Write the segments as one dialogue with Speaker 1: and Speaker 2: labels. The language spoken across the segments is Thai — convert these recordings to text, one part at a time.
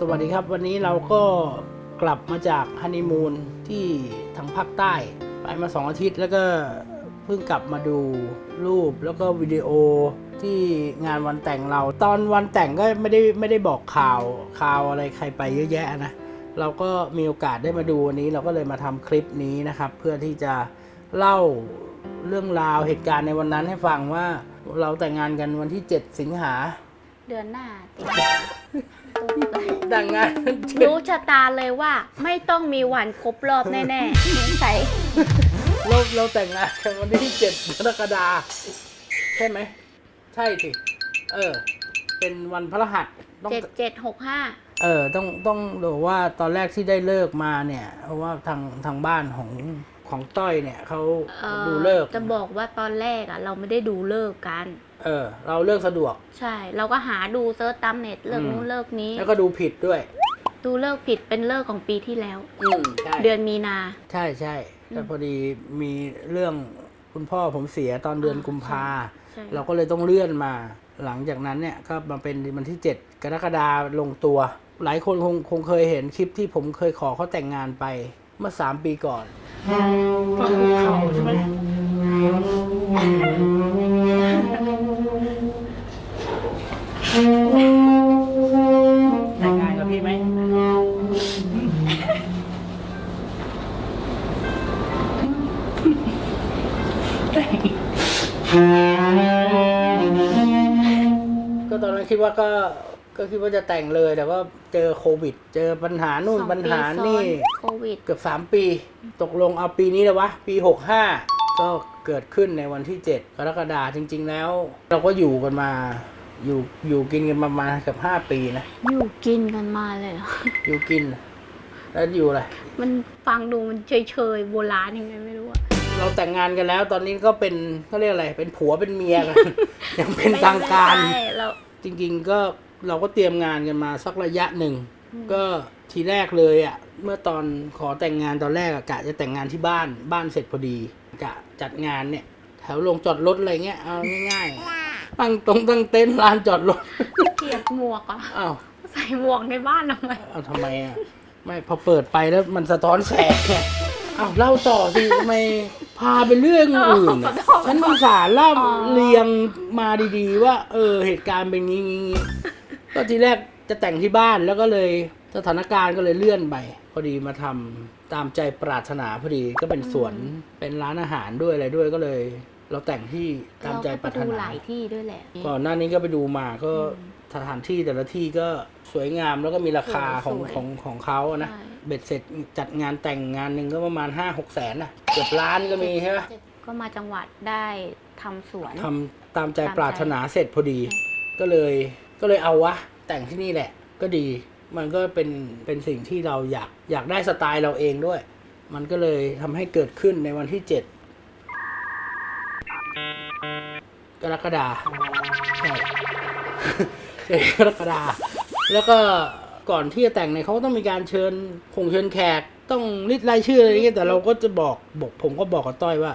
Speaker 1: สวัสดีครับวันนี้เราก็กลับมาจากฮันนีมูนที่ทางภาคใต้ ไปมาสองอาทิตย์แล้วก็เพิ่งกลับมาดูรูปแล้วก็วิดีโอที่งานวันแต่งเรา ตอนวันแต่งก็ไม่ได้ไม่ได้บอกข่าวข่าวอะไรใครไปเยอะแยะนะ เราก็มีโอกาสได้มาดูวันนี้เราก็เลยมาทำคลิปนี้นะครับ เพื่อที่จะเล่าเรื่องราวเหตุการณ์ในวันนั้นให้ฟังว่าเราแต่งงานกันวันที่ 7 สิงหา
Speaker 2: เดือนหน้า ติ
Speaker 1: แต่งงานวันที่
Speaker 2: รู้ชะตาเลยว่าไม่ต้องมีวันครบรอบแน่ๆใส่
Speaker 1: เราเราแต่งงานกันวันที่7กรกฎาใช่ไหม ใช่สิ เออ เป็นวันพฤหัสต้อง
Speaker 2: เจ็ดเจ็ดหกห้า
Speaker 1: เออ ต้องต้องบอกว่าตอนแรกที่ได้เลิกมาเนี่ย เพราะว่าทางทางบ้านของ ของต้อยเนี่ยเขาดูเลิก
Speaker 2: จะบอกว่าตอนแรกอะ เราไม่ได้ดูเลิกกัน
Speaker 1: เออ เราเลิกสะดวก
Speaker 2: ใช่ เราก็หาดูเซิร์ชตามเน็ตเลิก
Speaker 1: อืม
Speaker 2: นู้นเลิกนี้
Speaker 1: แล้วก็ดูผิดด้วย
Speaker 2: ดูเลิกผิดเป็นเลิกของปีที่แล้ว
Speaker 1: อืมใช่
Speaker 2: เดือนมีนา
Speaker 1: ใช่ใช่แต่
Speaker 2: อืม
Speaker 1: พอดีมีเรื่องคุณพ่อผมเสียตอนเดือน
Speaker 2: อ่า
Speaker 1: กุมภา
Speaker 2: ใช่
Speaker 1: เราก็เลยต้องเลื่อนมา หลังจากนั้นเนี่ยก็มาเป็นวันที่ 7 กรกฎาลงตัว หลายคนคงคงเคยเห็นคลิปที่ผมเคยขอเขาแต่งงานไป เมื่อ3ปีก่อน ก็คุกเข่าใช่ไหมแต่งงานกับพี่ไหมก็ตอนนั้นคิดว่าก็ ก็คิดว่าจะแต่งเลยแต่ว่าเจอโควิด เจอปัญหานู่น
Speaker 2: สอง
Speaker 1: ปัญหา
Speaker 2: ปีซ้อ
Speaker 1: นี่
Speaker 2: โควิด
Speaker 1: เกือบสามปี ตกลงเอาปีนี้เลยวะ ปีหกห้าก็เกิดขึ้นในวันที่เจ็ดกรกฎาคมจริง ๆ แล้ว เราก็อยู่กันมาอยู่อยู่กินกันประมาณเกือบห้าปีนะ
Speaker 2: อยู่กินกันมาเลยเหรอ
Speaker 1: อยู่กิน แล้วอยู่อะไร
Speaker 2: มันฟังดูมันเฉยๆโบราณยังไงไม่รู้อะ
Speaker 1: เราแต่งงานกันแล้ว ตอนนี้ก็เป็นเขาเรียกอะไร เป็นผัวเป็นเมียกัน ยังเป็นทางการ
Speaker 2: ใช่เรา
Speaker 1: จริง ๆ ก็ เราก็เตรียมงานกันมาสักระยะหนึ่ง
Speaker 2: อืม
Speaker 1: ก็ทีแรกเลยอะ่ะ เมื่อตอนขอแต่งงานตอนแรกอะกะจะแต่งงานที่บ้านบ้านเสร็จพอดีกะจัดงานเนี่ย แถวลงจอดรถอะไรเงี้ยเอาง่ายๆตั้งตรงตั้งเต็นท์ลานจอดรถ
Speaker 2: เกียบหมวกอะ
Speaker 1: อ้าว
Speaker 2: ใส่หมวกในบ้านทำไม
Speaker 1: เอาทำไมอะไม่พอเปิดไปแล้วมันสะท้อนแสงไงอ้าวเล่าต่อสิทำไมพาไปเรื่องอื่นอะ
Speaker 2: อ๋อขอโทษ
Speaker 1: ฉันอุตส่าห์เล่า
Speaker 2: อ๋อ
Speaker 1: เรียงมาดีๆ ว่า เออเหตุการณ์เป็นงี้งี้งี้ ก็ทีแรกจะแต่งที่บ้านแล้วก็เลยสถานการณ์ก็เลยเลื่อนไปพอดีมาทำตามใจปรารถนาพอดีก็เป็นสวนเป็นร้านอาหารด้วยอะไรด้วยก็เลย เราแต่งที่ตามใจปรารถ
Speaker 2: เก็ไปดู
Speaker 1: นา
Speaker 2: หลายที่ด้วยแหละ
Speaker 1: ก่อนหน้านี้ก็ไปดูมาก็
Speaker 2: อืม
Speaker 1: สถานที่แต่ละที่ก็สวยงามแล้วก็มีราคาของ
Speaker 2: สวย
Speaker 1: ของของเขาอะนะ
Speaker 2: ใช่
Speaker 1: เบ็ดเสร็จจัดงานแต่งงานหนึ่งก็ประมาณห้าหกแสนนะเกือบล้านก็มีใช่ไหม
Speaker 2: ก็มาจังหวัดได้ทำสวน
Speaker 1: ทำตามใจปรารถนาเสร็จพอดี ก็เลย ก็เลยเอาวะ แต่งที่นี่แหละ ก็ดี มันก็เป็นเป็นสิ่งที่เราอยากอยากได้สไตล์เราเองด้วย มันก็เลยทำให้เกิดขึ้นในวันที่เจ็ดกรกฎาใช่กรกฎาแล้วก็ก่อนที่จะแต่งเนี่ยเขาต้องมีการเชิญคงเชิญแขกต้องริดรายชื่ออะไรอย่างเงี้ยแต่เราก็จะบอกบอกผมก็บอกกับต้อยว่า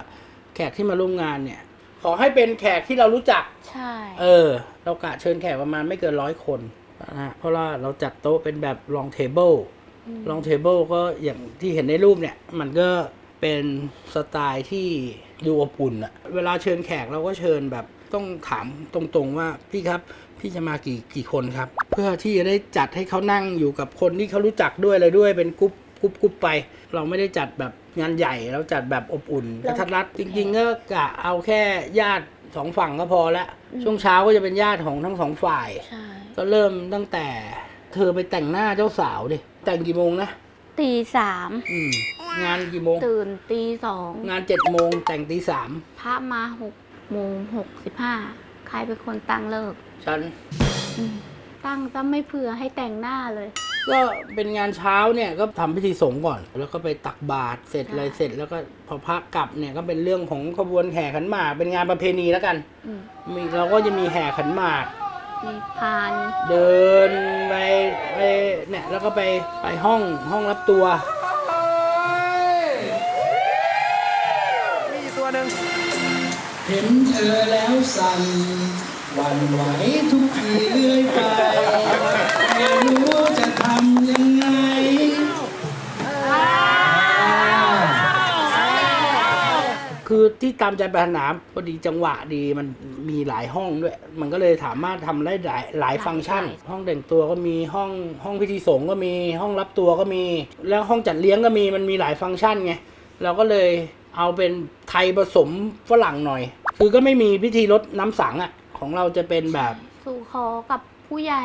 Speaker 1: แขกที่มาร่วมงานเนี่ย ขอให้เป็นแขกที่เรารู้จัก
Speaker 2: ใช่
Speaker 1: เออ เรากะเชิญแขกประมาณไม่เกินร้อยคนนะฮะเพราะว่าเราจัดโต๊ะเป็นแบบ long table
Speaker 2: ม
Speaker 1: long table ก็อย่างที่เห็นในรูปเนี่ย มันก็เป็นสไตล์ที่ดูอบอุ่นอะเวลาเชิญแขกเราก็เชิญแบบต้องถามตรงๆว่าพี่ครับ พี่จะมากี่กี่คนครับ เพื่อที่จะได้จัดให้เขานั่งอยู่กับคนที่เขารู้จักด้วยอะไรด้วยเป็นกรุ๊ป กรุ๊ปกรุ๊ปไป เราไม่ได้จัดแบบงานใหญ่เราจัดแบบอบอุ่นกระทัดรัดจริงๆก็กะเอาแค่ญาติสองฝั่งก็พอละช่วงเช้าก็จะเป็นญาติของทั้งสองฝ่าย
Speaker 2: ใช่
Speaker 1: ก็เริ่มตั้งแต่เธอไปแต่งหน้าเจ้าสาวดิแต่งกี่โมงนะ
Speaker 2: ตีสาม
Speaker 1: อืมงานกี่โมง
Speaker 2: ตื่นตีสอง
Speaker 1: งานเจ็ดโมงแต่งตีสาม
Speaker 2: พระมาหกโมงหกสิบห้าใครเป็นคนตั้งเลิก
Speaker 1: ฉัน
Speaker 2: อืมตั้งซะไม่เผื่อให้แต่งหน้าเลย
Speaker 1: ก็เป็นงานเช้าเนี่ยก็ทำพิธีสงฆ์ก่อน แล้วก็ไปตักบาตรเสร็จ
Speaker 2: ใช่
Speaker 1: อะไรเสร็จแล้วก็พอพักกลับเนี่ยก็เป็นเรื่องของขบวนแห่ขันหมาก เป็นงานประเพณีแล้วกัน
Speaker 2: อืม
Speaker 1: มีเราก็จะมีแห่ขันหมาก
Speaker 2: มีพาน
Speaker 1: เดินไปไปเนี่ยแล้วก็ไปไปห้องห้องรับตัว
Speaker 3: มีอีกตัวหนึ่ง
Speaker 1: เห็นเธอแล้วสั่นหวันไหวทุกทีเรื่อยไปไม่รู้ ที่ตามใจปรารถนาพอดีจังหวะดีมันมีหลายห้องด้วย มันก็เลยสามารถทำได้หลายหลายฟังก์ชัน ห้องแต่งตัวก็มีห้องห้องพิธีสงฆ์ก็มีห้องรับตัวก็มี แล้วห้องจัดเลี้ยงก็มีมันมีหลายฟังก์ชันไงเราก็เลยเอาเป็นไทยผสมฝรั่งหน่อย คือก็ไม่มีพิธีรดน้ำสังอะของเราจะเป็นแบบ
Speaker 2: สู่ขอกับผู้ใหญ่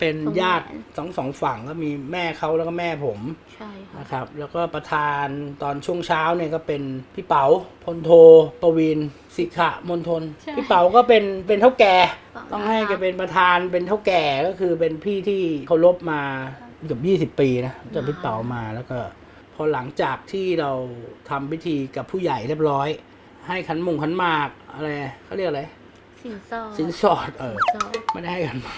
Speaker 1: เป็น
Speaker 2: สม
Speaker 1: ญาติ
Speaker 2: แหวน
Speaker 1: สองสองฝั่งก็มีแม่เขาแล้วก็แม่ผม
Speaker 2: ใช่ค่ะ
Speaker 1: นะครับ แล้วก็ประธานตอนช่วงเช้าเนี่ยก็เป็นพี่เป๋าพลโทประวินสิขะมนทน
Speaker 2: ใช่
Speaker 1: พี่เป๋าก็เป็นเป็นเท่าแก่
Speaker 2: เป๋า
Speaker 1: ต้องให้
Speaker 2: นะคะ
Speaker 1: แกเป็นประธานเป็นเท่าแก่ก็คือเป็นพี่ที่เคารพมาเกือบยี่สิบปีนะจากพี่เป๋ามาแล้วก็ พอหลังจากที่เราทำพิธีกับผู้ใหญ่เรียบร้อย ให้ขันหมุงขันหมากอะไรเขาเรียกอะไร
Speaker 2: สินสอด
Speaker 1: สินสอดเออ
Speaker 2: สินสอด
Speaker 1: ไม่ได้ให้กันมา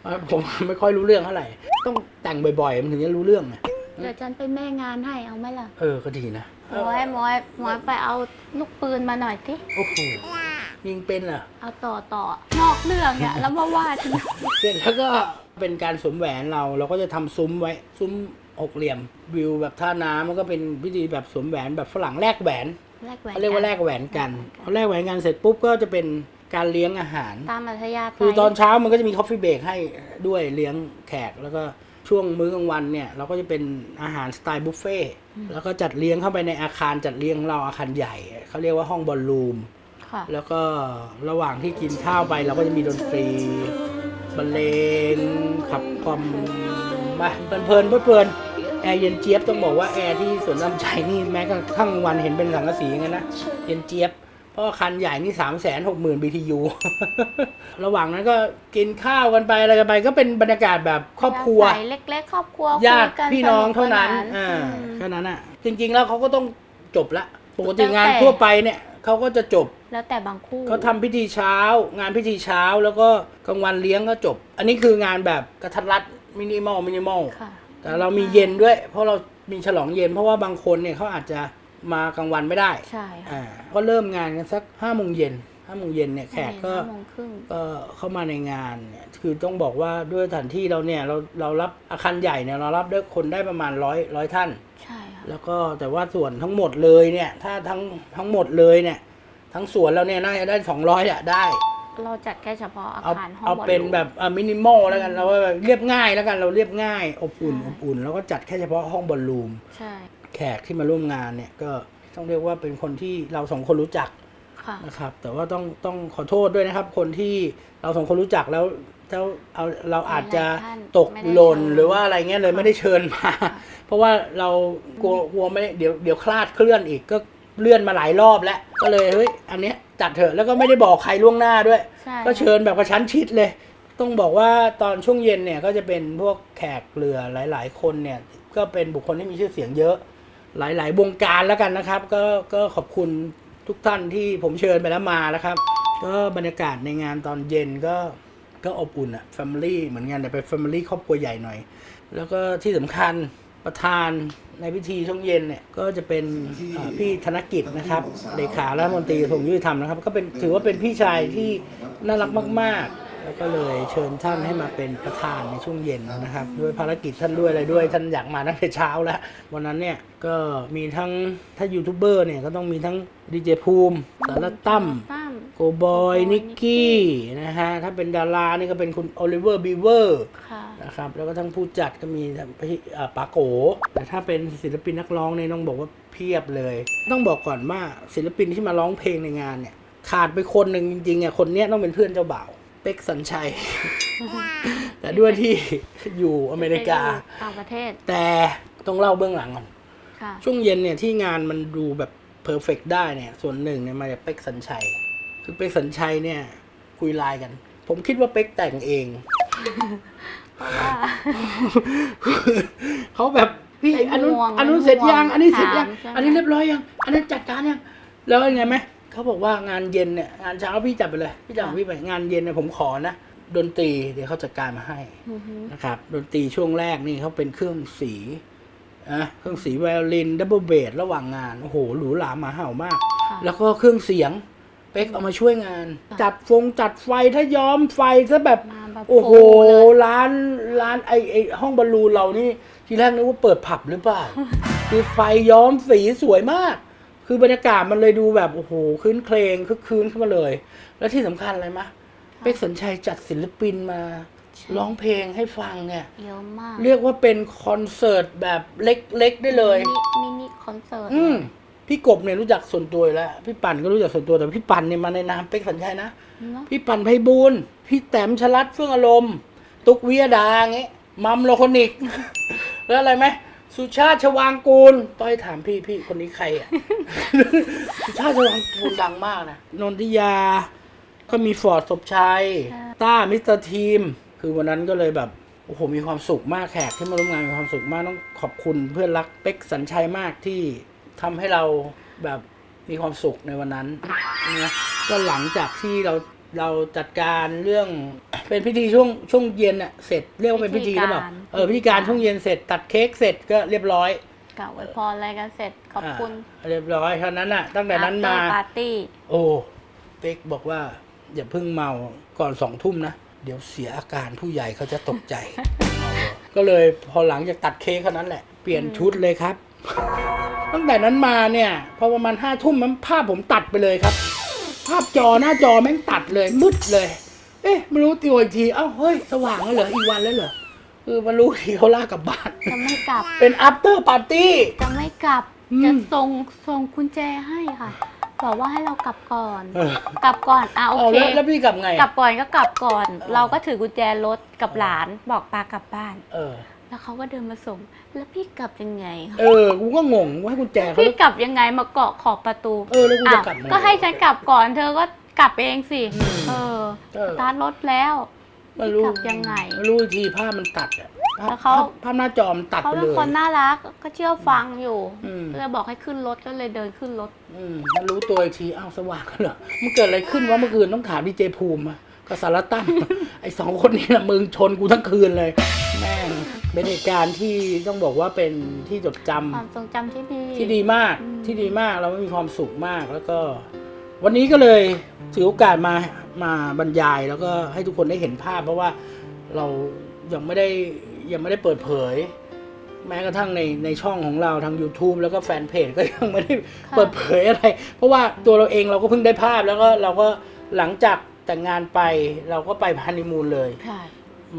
Speaker 1: เพราะผมไม่ค่อยรู้เรื่องเท่าไหร่ ต้องแต่งบ่อยๆ มันถึงจะรู้เรื่องไง
Speaker 2: เดี๋ยวจันเป็นแม่งานให้เอาไหมล่ะ
Speaker 1: เออก็ดีนะ
Speaker 2: หมอยหมอยหมอยไปเอาลูกปืนมาหน่อยสิ
Speaker 1: โอ้โหยิงเป็นเหรอะ
Speaker 2: เอาต่อต่อนอกเรื่องเนี่ยแล้วมาว่าฉัน
Speaker 1: เสร็จแล้วก็เป็นการสวมแหวนเราเราก็จะทำซุ้มไว้ซุ้มหกเหลี่ยม วิวแบบท่าน้ำมันก็เป็นพิธีแบบสวมแหวนแบบฝรั่งแลกแหวน
Speaker 2: แลกแหวน
Speaker 1: เขาเรียกว่าแลกแหวนกันพอแลกแหวนกันเสร็จปุ๊บก็จะเป็น การเลี้ยงอาหาร
Speaker 2: ตามอัธยาศัย
Speaker 1: คือตอนเช้ามันก็จะมีคอฟฟี่เบรกให้ด้วยเลี้ยงแขกแล้วก็ช่วงมื้อกลางวันเนี่ย เราก็จะเป็นอาหารสไตล์บุฟเฟ่ต์แล้วก็จัดเลี้ยงเข้าไปในอาคารจัดเลี้ยงเราอาคารใหญ่เขาเรียกว่าห้องบอลลูม
Speaker 2: ค่ะ
Speaker 1: แล้วก็ระหว่างที่กินข้าวไปเราก็จะมีดนตรีบรรเลงขับกล่อมมาเพลินๆเพลินๆแอร์เย็นเจี๊ยบต้องบอกว่าแอร์ที่สวนน้ำใจนี่แม้กระทั่งวันเห็นเป็นสังกะสีงั้นนะเย็นเจี๊ยบ เพราะว่าคันใหญ่นี่สามแสนหกหมื่น BTU ระหว่างนั้นก็กินข้าวกันไปอะไรกันไป ก็เป็นบรรยากาศแบบครอบครัว
Speaker 2: ใส่เล็ก ๆ ครอบครัว
Speaker 1: ญาติ
Speaker 2: คุกั
Speaker 1: พี่น้องเท่านั้น
Speaker 2: สกส
Speaker 1: อ่า
Speaker 2: อืม
Speaker 1: แค่นั้นอะ จริง ๆ แล้วเขาก็ต้องจบละ ปกติ
Speaker 2: แล้วแต่
Speaker 1: งานทั่วไปเนี่ยเขาก็จะจบ
Speaker 2: แล้วแต่บางคู่
Speaker 1: เขาทำพิธีเช้า งานพิธีเช้าแล้วก็กลางวันเลี้ยงก็จบ อันนี้คืองานแบบกระทัดรัดมินิมอลมินิมอล
Speaker 2: ค่ะ
Speaker 1: แต่เรามีเย็นด้วย เพราะเรามีฉลองเย็น เพราะว่าบางคนเนี่ยเขาอาจจะ มากลางวันไม่ได้
Speaker 2: ใช่ค่ะ
Speaker 1: อ่าก็เริ่มงานกันสักห้าโมงเย็นห้าโมงเย็นเนี่ยแขกก็
Speaker 2: ห้าโมงครึ่ง
Speaker 1: ก็เข้ามาในงานเนี่ยคือต้องบอกว่าด้วยสถานที่เราเนี่ยเราเรารับอาคารใหญ่เนี่ยเรารับได้คนได้ประมาณร้อยร้อยท่าน
Speaker 2: ใช่ค่ะ
Speaker 1: แล้วก็แต่ว่าส่วนทั้งหมดเลยเนี่ย ถ้าทั้งทั้งหมดเลยเนี่ย ทั้งสวนเราเนี่ยน่าจะได้สองร้อยอะได้
Speaker 2: เราจัดแค่เฉพาะอา
Speaker 1: เอา
Speaker 2: คารห้อง
Speaker 1: เอา
Speaker 2: บอล
Speaker 1: เป็น
Speaker 2: ลูน
Speaker 1: แบบมินิมอลแล้วกันเราว่าแบบเรียบง่ายแล้วกันเราเรียบง่ายอบอุ่น
Speaker 2: ใช่
Speaker 1: อบอุ่น แล้วก็จัดแค่เฉพาะห้องบอลลูม
Speaker 2: ใช่
Speaker 1: แขกที่มาร่วมงานเนี่ยก็ต้องเรียกว่าเป็นคนที่เราสองคนรู้จัก
Speaker 2: ค่ะ
Speaker 1: นะครับ แต่ว่าต้องต้องขอโทษด้วยนะครับ คนที่เราสองคนรู้จักแล้วถ้าเอาเราอาจจะ
Speaker 2: หลายท่าน
Speaker 1: ตก
Speaker 2: ไม่ได้
Speaker 1: หล่น
Speaker 2: เชิญ
Speaker 1: หรือว่าอะไรเงี้ยเลยไม่ได้เชิญมา เพราะว่าเรากลัวกลัวไม่เดี๋ยวเดี๋ยวคลาดเคลื่อนอีกก็เลื่อนมาหลายรอบแล้ว ก็เลยเฮ้ยอันเนี้ยจัดเถอะแล้วก็ไม่ได้บอกใครล่วงหน้าด้วย
Speaker 2: ใช่
Speaker 1: ก็เชิญแบบกระชั้นชิดเลย ต้องบอกว่าตอนช่วงเย็นเนี่ยก็จะเป็นพวกแขกเรือหลาย ๆ คนเนี่ยก็เป็นบุคคลที่มีชื่อเสียงเยอะ หลาย ๆ วงการแล้วกันนะครับ ก็ก็ขอบคุณทุกท่านที่ผมเชิญไปแล้วมานะครับ ก็บรรยากาศในงานตอนเย็นก็ก็อบอุ่นอะแฟมิลี่เหมือนกันแต่เป็นแฟมิลี่ครอบครัวใหญ่หน่อย แล้วก็ที่สำคัญประธานในพิธีช่วงเย็นเนี่ยก็จะเป็นพี่ธนกิจนะครับเลขารัฐมนตรีกระทรวงยุติธรรมนะครับ ก็เป็นถือว่าเป็นพี่ชายที่น่ารักมาก ๆ แล้วก็เลยเชิญท่านให้มาเป็นประธานในช่วงเย็นนะครับ ด้วยภารกิจท่านด้วยอะไรด้วยท่านอยากมาตั้งแต่เช้าแล้ว วันนั้นเนี่ยก็มีทั้งถ้ายูทูบเบอร์เนี่ยก็ต้องมีทั้งดีเจภูมิสารตั้ม
Speaker 2: ตั้ม
Speaker 1: โกบอยนิกกี้นะฮะถ้าเป็นดารานี่ก็เป็นคุณโอลิเวอร์บีเวอร์
Speaker 2: ค่ะ
Speaker 1: นะครับแล้วก็ทั้งผู้จัดก็มีพี่อ่าปาโก แต่ถ้าเป็นศิลปินนักร้องเนี่ยต้องบอกว่าเพียบเลย ต้องบอกก่อนว่าศิลปินที่มาร้องเพลงในงานเนี่ย ขาดไปคนหนึ่งจริงๆอะคนเนี้ยต้องเป็นเพื่อนเจ้าบ่าว เป็กสัญชัย แต่ด้วยที่อยู่อเมริกา
Speaker 2: ต่างประเทศ
Speaker 1: แต่ต้องเล่าเบื้องหลังก่อน
Speaker 2: ค่ะ
Speaker 1: ช่วงเย็นเนี่ยที่งานมันดูแบบเพอร์เฟกได้เนี่ย ส่วนหนึ่งเนี่ยมาจากเป็กสัญชัย คือเป็กสัญชัยเนี่ยคุยไลน์กัน ผมคิดว่าเป็กแต่งเอง
Speaker 2: เพราะว่า
Speaker 1: เขาแบบพี่
Speaker 2: เป็น
Speaker 1: อันนู้น
Speaker 2: ห่วง
Speaker 1: อันนู้นเสร็จยัง
Speaker 2: เป็นห่วง
Speaker 1: อันนี้เสร็จยัง
Speaker 2: ถามใช่ไหม
Speaker 1: อันนี้เรียบร้อยยัง อันนั้นจัดการยัง แล้วยังไงไหม เขาบอกว่างานเย็นเนี่ยงานเช้าพี่จัดไปเลย พี่จัดของพี่ไปงานเย็นเนี่ยผมขอนะดนตรีเดี๋ยวเขาจัดการมาให้
Speaker 2: อือฮึ
Speaker 1: นะครับ ดนตรีช่วงแรกนี่เขาเป็นเครื่องสีนะเครื่องสีไวโอลินดับเบิลเบสระหว่างงานโอ้โหหรูหราหมาเห่ามาก
Speaker 2: ค่ะ
Speaker 1: แล้วก็เครื่องเสียงเป๊กเอามาช่วยงาน จัดฟงจัดไฟถ้าย้อมไฟซะแบบ
Speaker 2: มาแบบ
Speaker 1: โอ้โห
Speaker 2: เลย
Speaker 1: ร้านร้านไอไอห้องบอลลูนเรานี่ทีแรกนึกว่าเปิดผับหรือเปล่าคือไฟย้อมสีสวยมาก คคือบรรยากาศมันเลยดูแบบโอ้โหคืนเครงคึกคืนขึ้นมาเลย แล้วที่สำคัญอะไรมะเป๊กสัญชัยจัดศิลปินมาร้องเพลงให้ฟังเนี่ย
Speaker 2: เยอะมาก
Speaker 1: เรียกว่าเป็นคอนเสิร์ตแบบเล็กๆได้เลย
Speaker 2: มินิมินิคอนเสิร์ต
Speaker 1: อืมพี่กบเนี่ยรู้จักส่วนตัวอยู่แล้ว พี่ปันก็รู้จักส่วนตัวแต่พี่ปันเนี่ยมาในนามเป๊กสัญชัยนะ
Speaker 2: เนอะ
Speaker 1: พี่ปันไพบูลย์พี่แต้มชลัดเฟื่องอารมณ์ ตุกวิยดาอย่างงี้มัมโลคอนิก แล้วอะไรไหม สุชาติชวางกูลต้อยถามพี่พี่คนนี้ใครอะ สุชาติชวางกูลดังมากนะนนทิยา ก็มีฟอร์ดศพชัย ต้ามิสเตอร์ทีม คือวันนั้นก็เลยแบบ โอ้โห มีความสุขมากแขกที่มาร่วมงานมีความสุขมากต้องขอบคุณเพื่อนรักเป็กสัญชัยมากที่ทำให้เราแบบมีความสุขในวันนั้นนะก็หลังจากที่เราเราจัดการเรื่อง เป็นพิธีช่วงช่วงเย็นอะเสร็จเรียกว่าเป็นพิธีหรือเปล่า เออพิธีการช่วงเย็นเสร็จตัดเค้กเสร็จก็เรียบร้อย
Speaker 2: กล่าวอวยพรอะไรกันเสร็จขอบคุณ
Speaker 1: อ่าเรียบร้อยเท่านั้นอะตั้งแต่นั้นมา
Speaker 2: ปาร์ตี้
Speaker 1: โอ้เป็กบอกว่า อย่าเพิ่งเมาก่อนสองทุ่มนะเดี๋ยวเสียอาการผู้ใหญ่เขาจะตกใจ ก็เลยพอหลังจากตัดเค้กเท่านั้นแหละ เปลี่ยนชุดเลยครับ ตั้งแต่นั้นมาเนี่ยพอประมาณห้าทุ่มมันภาพผมตัดไปเลยครับ ภาพจอหน้าจอแม่งตัดเลยมืดเลย เอ๊ะไม่รู้ตัวอีกทีเอ้าเฮ้ยสว่างแล้วเหรออีกวันแล้วเหรอ คือมารู้ทีเขาลากกลับบ้าน
Speaker 2: จะไม่กลับ
Speaker 1: เป็น after party
Speaker 2: จะไม่กลับ
Speaker 1: อืม
Speaker 2: จะส่งส่งกุญแจให้ค่ะ บอกว่าให้เรากลับก่อน
Speaker 1: เออ
Speaker 2: กลับก่อน อะโอ
Speaker 1: เอา
Speaker 2: เค
Speaker 1: แล้วแล้วพี่กลับไง
Speaker 2: กลับก่อนก็กลับก่อน
Speaker 1: เออ
Speaker 2: เราก็ถือกุญแจรถกับหลานบอกปากลับบ้าน
Speaker 1: เออ
Speaker 2: แล้วเขาก็เดินมาส่ง แล้วพี่กลับยังไง
Speaker 1: เออ กูก็งงว่าให้กุญแจเขา
Speaker 2: พี่กลับยังไงมาเกาะขอบประตู
Speaker 1: เออ แล้วกูจะ
Speaker 2: อ้าว
Speaker 1: กลับไง
Speaker 2: ก็ให้ฉันกลับก่อน เธอก็กลับเองสิ
Speaker 1: อืม
Speaker 2: เออ
Speaker 1: เออ
Speaker 2: สตาร์ทรถแล้ว
Speaker 1: ไม่รู้
Speaker 2: กลับยังไง
Speaker 1: ไม่รู้อีกทีภาพมันตัดอะภาพ
Speaker 2: แล้วเขา
Speaker 1: ภาพภาพหน้าจอมันตัด
Speaker 2: เขา
Speaker 1: ไป
Speaker 2: เป็
Speaker 1: เล
Speaker 2: น
Speaker 1: ย
Speaker 2: คนน่ารักก็เชื่อฟังอยู่
Speaker 1: อืม
Speaker 2: ก็เลยบอกให้ขึ้นรถก็เลยเดินขึ้นรถ
Speaker 1: อืมมันรู้ตัวอีกทีอ้าวสว่างแล้วเหรอมันเกิดอะไรขึ้นวะเมื่อคืนต้องถามดีเจภูมิอะกับสารตั้ม ไอ้สองคนนี้นะมึงชนกูทั้งคืนเลย แม่งเป็นเหตุการณ์ที่ต้องบอกว่าเป็นที่จดจำ
Speaker 2: ความทรงจำที่ดี
Speaker 1: ที่ดีมาก
Speaker 2: อืม
Speaker 1: ที่ดีมากเราไม่มีความสุขมากแล้วก็ วันนี้ก็เลยถือโอกาสมามาบรรยายแล้วก็ให้ทุกคนได้เห็นภาพ เพราะว่าเรายังไม่ได้ยังไม่ได้เปิดเผย แม้กระทั่งในในช่องของเราทาง YouTube แล้วก็แฟนเพจก็ยังไม่ได้เปิดเผยอะไร เพราะว่าตัวเราเองเราก็เพิ่งได้ภาพแล้วก็เราก็หลังจากแต่งงานไปเราก็ไปฮันนีมูนเลย
Speaker 2: ค่ะ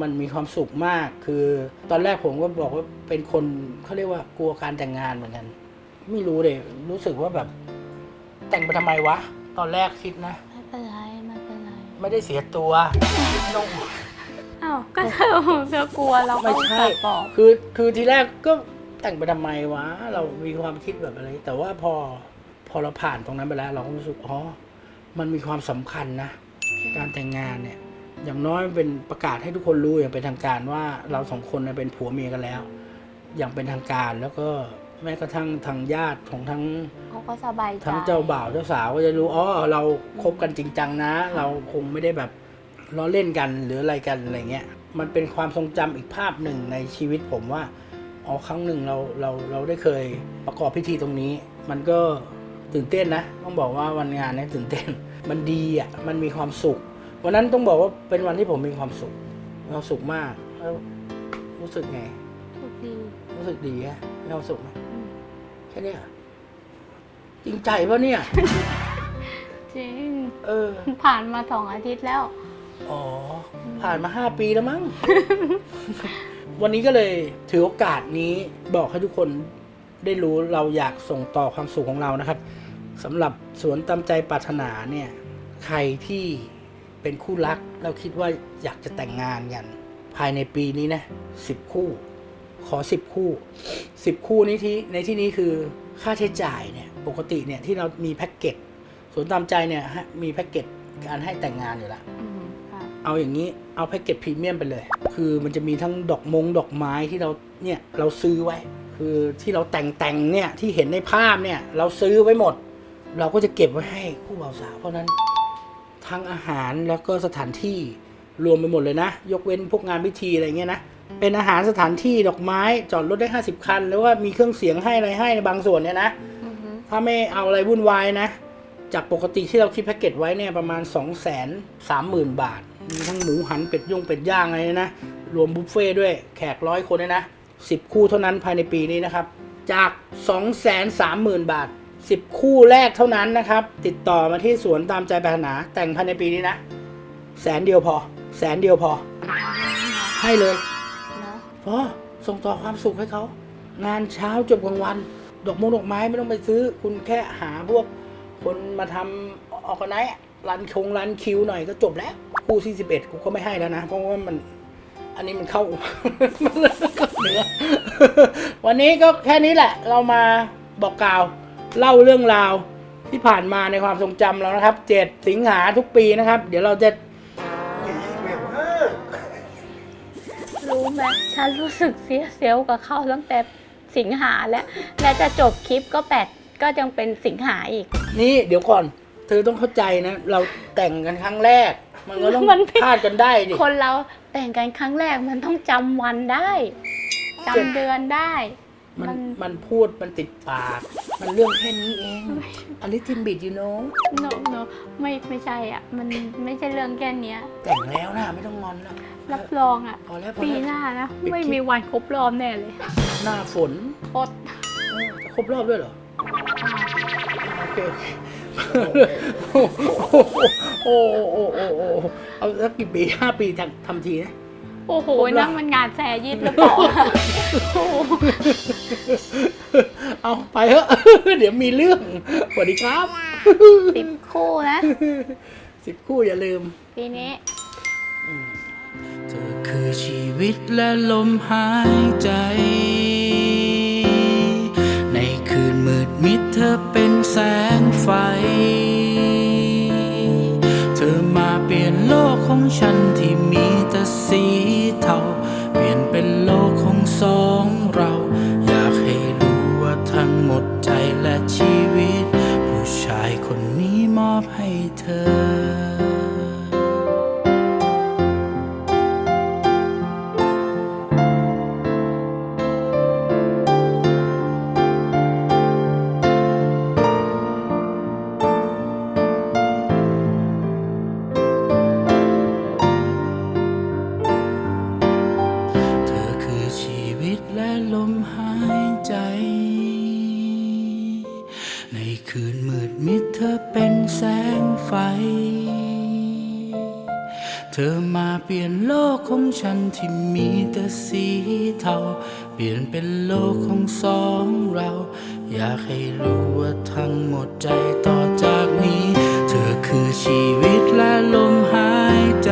Speaker 1: มันมีความสุขมากคือ ตอนแรกผมก็บอกว่าเป็นคนเขาเรียกว่ากลัวการแต่งงานเหมือนกัน ไม่รู้เลยรู้สึกว่าแบบ แต่งไปทำไมวะ ตอนแรกคิดนะ
Speaker 2: ไรไม่ได้
Speaker 1: เสียตัวไม่ต้อง
Speaker 2: อ้าวก็เธอเธอกลัวเราก็
Speaker 1: ไม่
Speaker 2: อุต
Speaker 1: ใช่
Speaker 2: ส่าห์บอก
Speaker 1: คือคือทีแรกก็แต่งไปทำไมวะ เรามีความคิดแบบอะไร แต่ว่าพอพอเราผ่านตรงนั้นไปแล้ว เราก็รู้สึกอ๋อมันมีความสำคัญนะ การแต่งงานเนี่ย อย่างน้อยเป็นประกาศให้ทุกคนรู้อย่างเป็นทางการว่าเราสองคนเนี่ยเป็นผัวเมียกันแล้ว อย่างเป็นทางการแล้วก็ แม้กระทั่งทางญาติของทั้ง
Speaker 2: เขาก็สบายใจ
Speaker 1: ทั้งเจ้าบ่าวเจ้าสาวก็จะรู้อ๋อเราคบกันจริงจังนะ เราคงไม่ได้แบบล้อเล่นกันหรืออะไรกันอะไรเงี้ย มันเป็นความทรงจำอีกภาพหนึ่งในชีวิตผมว่าอ๋อครั้งหนึ่งเราเราเราได้เคยประกอบพิธีตรงนี้ มันก็ตื่นเต้นนะ ต้องบอกว่าวันงานเนี้ตื่นเต้น มันดีอะมันมีความสุข วันนั้นต้องบอกว่าเป็นวันที่ผมมีความสุขมีความสุขมากแล้วรู้สึกไง
Speaker 2: ถูกดี
Speaker 1: รู้สึกดีอะมีความสุขไหม
Speaker 2: อืม
Speaker 1: แค่เนี้ยจริงใจปะเนี่ย
Speaker 2: จริง
Speaker 1: เออ
Speaker 2: ผ่านมาสองอาทิตย์แล้ว
Speaker 1: อ๋อ ผ่านมาห้าปีแล้วมั้ง วันนี้ก็เลยถือโอกาสนี้บอกให้ทุกคนได้รู้เราอยากส่งต่อความสุขของเรานะครับสำหรับสวนตามใจปรารถนาเนี่ย ใครที่เป็นคู่รักเราคิดว่าอยากจะแต่งงานกัน ภายในปีนี้นะสิบคู่ ขอสิบคู่สิบคู่นี้ที่ในที่นี้คือค่าใช้จ่ายเนี่ยปกติเนี่ยที่เรามีแพ็กเกจสวนตามใจเนี่ยฮะมีแพ็กเกจการให้แต่งงานอยู่แล้ว
Speaker 2: อืมค่ะ
Speaker 1: เอาอย่างนี้เอาแพ็กเกจพรีเมียมไปเลย คือมันจะมีทั้งดอกมงดอกไม้ที่เราเนี่ยเราซื้อไว้ คือที่เราแต่งแต่งๆเนี่ยที่เห็นในภาพเนี่ยเราซื้อไว้หมด เราก็จะเก็บไว้ให้คู่บ่าวสาวเพราะฉะนั้นทั้งอาหารแล้วก็สถานที่รวมไปหมดเลยนะ ยกเว้นพวกงานพิธีอะไรเงี้ยนะ เป็นอาหารสถานที่ดอกไม้จอดรถได้50คัน แล้วว่ามีเครื่องเสียงให้อะไรให้ในบางส่วนเนี่ยนะ
Speaker 2: อือฮึ
Speaker 1: ถ้าไม่เอาอะไรวุ่นวายนะ จากปกติที่เราคิดแพ็กเกจไว้เนี่ยประมาณ 2 3 0 0 0 0 บาท มีทั้งหมูหันเป็ดย่งเป็ดย่างอะไรเนี่ยนะ รวมบุฟเฟ่ต์ด้วยแขกร้อยคนเนี่ยนะ10 คู่เท่านั้นภายในปีนี้นะครับ จาก 2 3 0 0 0 0 บาทสิบคู่แรกเท่านั้นนะครับ ติดต่อมาที่สวนตามใจปรารถนาแต่งภายในปีนี้นะ แสนเดียวพอ แสนเดียวพอ ให้เลย
Speaker 2: เนาะ
Speaker 1: พอส่งต่อความสุขให้เขา งานเช้าจบกลางวัน ดอกมงดอกไม้ไม่ต้องไปซื้อ คุณแค่หาพวก คนมาทำออกไนรันคงรันคิวหน่อยก็จบแล้วคู่ที่สิบเอ็ดกูก็ไม่ให้แล้วนะ เพราะว่ามัน อันนี้มันเข้าเหนือวันนี้ก็แค่นี้แหละ เรามาบอกกล่าว เล่าเรื่องราวที่ผ่านมาในความทรงจำเรานะครับเจ็ดสิงหาทุกปีนะครับ เดี๋ยวเราจะ
Speaker 2: รู้ไหมฉันรู้สึกเสียเซลล์กับเขาตั้งแต่สิงหาแล้ว และจะจบคลิปก็แปดก็ยังเป็นสิงหาอีก
Speaker 1: นี่เดี๋ยวก่อน เธอต้องเข้าใจนะ เราแต่งกันครั้งแรก มันก็ต้อง
Speaker 2: มันไม่
Speaker 1: พลาดกันได้ดิ
Speaker 2: คนเราแต่งกันครั้งแรกมันต้องจำวันได้จำเดือนได้
Speaker 1: มัน
Speaker 2: มัน
Speaker 1: มันพูดมันติดปาก มันเรื่องแค่นี้เองอันนี้ทิมบิดยูโน
Speaker 2: โนโนไม่ไม่ใช่อะ มันไม่ใช่เรื่องแค่เนี้ย
Speaker 1: แต่งแล้วนะไม่ต้องงอนนะ
Speaker 2: รับรองอะ
Speaker 1: พอแล้วพอ
Speaker 2: ปี
Speaker 1: แล้ว
Speaker 2: หน้านะ
Speaker 1: ปิดคลิป
Speaker 2: ไม่มีวันครบรอบแน่เลย
Speaker 1: หน้าฝน
Speaker 2: โคตร
Speaker 1: เออจะครบรอบด้วยเหรอ โอเคโอเคโอ้โหโอ้โหโอ้โหโอ้โหเอาสักกี่ปีห้าปีทำทำทีนะ
Speaker 2: โอ้โห
Speaker 1: ครบรอบ
Speaker 2: นั่นมันงานแซยิดหรือเปล่าโอ้โห
Speaker 1: เอาไปเถอะ เดี๋ยวมีเรื่อง สวัสดีครับ
Speaker 2: สิบคู่นะ
Speaker 1: สิบคู่อย่าลืม
Speaker 2: ปีนี้
Speaker 1: เธอคือชีวิตและลมหายใจ กของสองเรา อยากให้รู้ว่าทั้งหมดใจต่อจากนี้ เธอคือชีวิตและลมหายใจ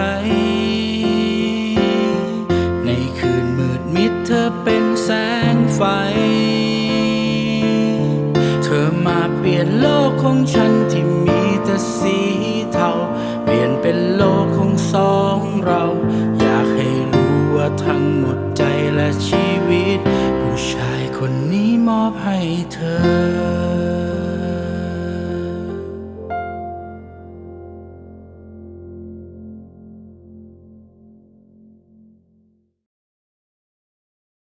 Speaker 1: ในคืนมืดมิดเธอเป็นแสงไฟ เธอมาเปลี่ยนโลกของฉัน เธอ